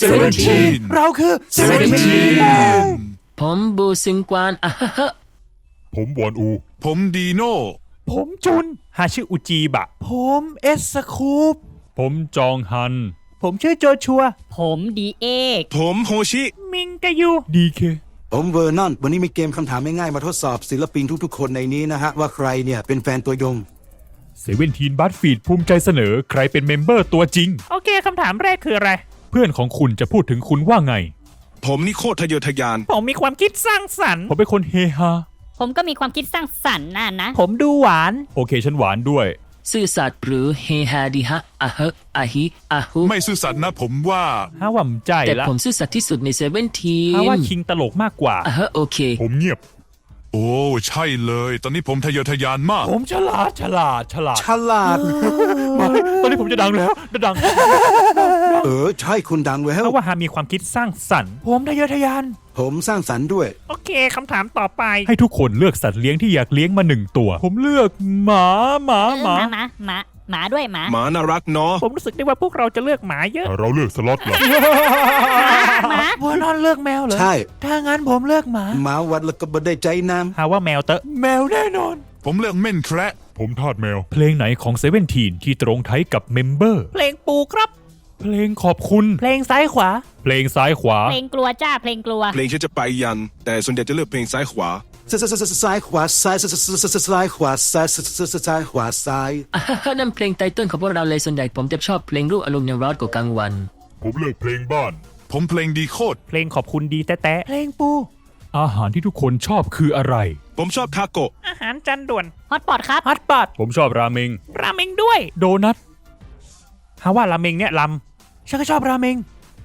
Seventeen เราคือ Seventeen ผมบูซึงกวานอะฮะฮะผมวอนอู ผมดีโน่ ผมจุนหาชื่ออุจีบะ ผมเอสสคูป ผมจองฮัน ผมชื่อโจชัว ผมดีเอกผมโฮชิ มิงกะยู ดีเค ผมเวอร์นอน วันนี้มีเกมคำถามง่ายๆมาทดสอบศิลปินทุกๆ คนในนี้นะฮะ ว่าใครเนี่ยเป็นแฟนตัวยง เซเว่นทีนบัตฟีดภูมิใจเสนอ ใครเป็นเมมเบอร์ตัวจริง โอเคคำถามแรกคืออะไรเพื่อนของคุณจะพูดถึงคุณว่าไง ผมนี่โคตรทะเยอทะยาน ผมมีความคิดสร้างสรรค์ ผมเป็นคนเฮฮาผมก็มีความคิดสร้างสรรค์น่ะนะ ผมดูหวาน โอเคฉันหวานด้วย ซื่อสัตย์หรือเฮฮาดีฮะอะฮะอะฮิอะฮุไม่ซื่อสัตย์นะผมว่าฮาว่ำใจแต่ละผมซื่อสัตย์ที่สุดในเซเว่นทีฮาว่าคิงตลกมากกว่าอะฮะโอเค ผมเงียบ โอ้ใช่เลย ตอนนี้ผมทะเยอทะยานมาก ผมฉลาดฉลาดฉลาดฉลาดตอนนี้ผมจะดังแล้วจะดังเออ ใช่คุณดังแล้วฮาว่าฮามีความคิดสร้างสรรค์ ผมทะเยอทะยาน ผมสร้างสรรค์ด้วย โอเคคำถามต่อไป ให้ทุกคนเลือกสัตว์เลี้ยงที่อยากเลี้ยงมาหนึ่งตัว ผมเลือกหมาหมาหมาหมาหมาหมา หมาด้วยหมา หมาน่ารักเนาะผมรู้สึกได้ว่าพวกเราจะเลือกหมาเยอะ เราเลือกสล็อตเหรอหมาวัวนอนเลือกแมวเหรอใช่ ถ้างั้นผมเลือกหมา หมาวัดแล้วก็บได้ใจน้ฮาว่าแมวเตอะ แมวแน่นอน ผมเลือกเม่นแคระผมทาดแมว เพลงไหนของเซเว่นทีนที่ตรงไทยกับเมมเบอร์ เพลงปูครับ เพลงขอบคุณ เพลงซ้ายขวา เพลงซ้ายขวา เพลงกลัวจ้าเพลงกลัว เพลงฉันจะไปยัน แต่ส่วนใหญ่จะเลือกเพลงซ้ายขวาำ ซ้ายซ้ายซ้ายขวาซ้ายซ้ายซ้ายขวาซ้ายซ้ายซ้ายขวาซ้ายนั่นเพลงไตเติ้ลของพวกเราเลยส่วนใหญ่ผมจะชอบเพลงรูปอารมณ์ในร้อนกว่ากลางวัน ผมเลือกเพลงบ้าน ผมเพลงดีโคตร เพลงขอบคุณดีแต๊ะเพลงปู อาหารที่ทุกคนชอบคืออะไร ผมชอบทาโกะ อาหารจานด่วนฮอตปอดครับฮอตปอตผมชอบราเมง ราเมงด้วย โดนัทฮาว่าราเมงเนี่ยลำฉันก็ชอบราเมง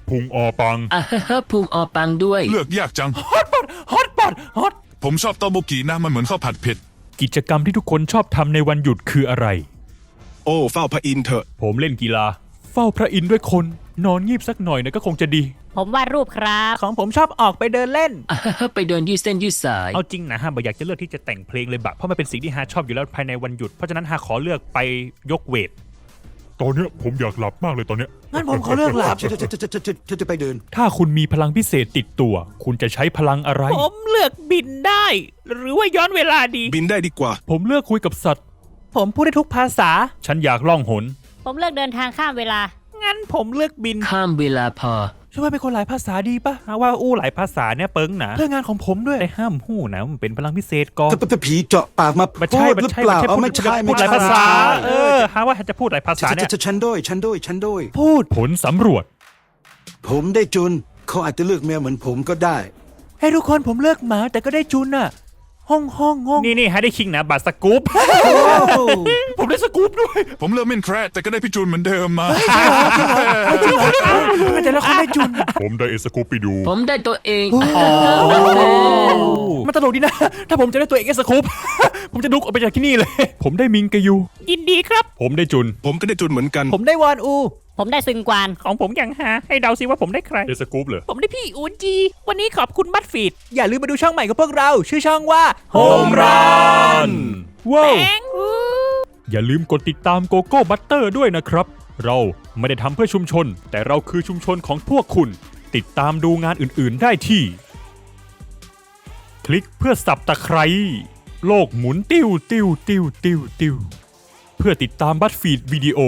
พุงออปัง อะฮะพุงออปังด้วย เลือกยากจัง ฮอตปอตฮอตปอตฮอต ผมชอบโตโมกินะมันเหมือนข้าวผัดเผ็ด กิจกรรมที่ทุกคนชอบทำในวันหยุดคืออะไร โอ้เฝ้าพระอินทร์เถอะ ผมเล่นกีฬา เฝ้าพระอินทร์ด้วยคน นอนงีบสักหน่อยนะก็คงจะดี ผมวาดรูปครับ ของผมชอบออกไปเดินเล่นอะฮะฮะไปเดินยืดเส้นยืดสาย เอาจริงนะฮะบ่อยากจะเลือกที่จะแต่งเพลงเลยบะเพราะมันเป็นสิ่งที่ฮาชอบอยู่แล้วภายในวันหยุด เพราะฉะนั้นฮาขอเลือกไปยกเวท ตอนเนี้ยผมอยากหลับมากเลยตอนเนี้ย งั้นผมขอเลือกหลับฉันจะจะจะจะจะจะไปเดิน ถ้าคุณมีพลังพิเศษติดตัว คุณจะใช้พลังอะไร ผมเลือกบินได้ หรือว่าย้อนเวลาดี บินได้ดีกว่า ผมเลือกคุยกับสัตว์ ผมพูดได้ทุกภาษา ฉันอยากล่องหน ผมเลือกเดินทางข้ามเวลา งั้นผมเลือกบิน ข้ามเวลาพอ ช่วยว่าเป็นคนหลายภาษาดีปะฮะว่าอู้หลายภาษาเนี่ยเปิงนะเรื่องงานของผมด้วยแต่ห้ามหู้นะมันเป็นพลังพิเศษก็ถ้าผีเจาะปากมาไม่ใช่พูดมันหรือใช่เปล่ามันเอาใช่ไม่ใช่พูไม่ดหลายใช่ภาษา เอเอออฮะว่าจะพูดหลายภาษาฉันเนี่ยจะฉันด้วยฉันด้วยฉันด้วย พูดผลสำรวจ ผมได้จุน เขาอาจจะเลือกแมวเหมือนผมก็ได้ ให้ทุกคนผมเลือกหมาแต่ก็ได้จุนน่ะ ห้องห้องห้องนี่นี่ให้ได้คิงนะบัตรสกู๊ปผมได้สกู๊ปด้วย ผมเลือกเม่นแคระแต่ก็ได้พี่จูนเหมือนเดิมมาแต่ละคนได้จุนผมได้เอสกูปิดู ผมได้ตัวเองมันตลกดีนะ ถ้าผมจะได้ตัวเองเอสกู๊ปผมจะดุกออกไปจากที่นี่เลย ผมได้มิงกะยูยินดีครับ ผมได้จุน ผมก็ได้จุนเหมือนกัน ผมได้วอนอู ผมได้ซึงกวาน ของผมอย่างฮาให้เดาซิว่าผมได้ใครเอสกูปเหรอ ผมได้พี่อูนจี วันนี้ขอบคุณบัตฟีดอย่าลืมมาดูช่องใหม่ของพวกเรา ชื่อช่องว่า Home Run ว้าว แองอย่าลืมกดติดตามโกโก้บัตเตอร์ด้วยนะครับ เราไม่ได้ทำเพื่อชุมชน แต่เราคือชุมชนของพวกคุณ ติดตามดูงานอื่นๆได้ที่ คลิกเพื่อสับตะไคร้โลกหมุนติ้วติ้วติ้วติ้วติ้วเพื่อติดตามบัตฟีดวิดีโอ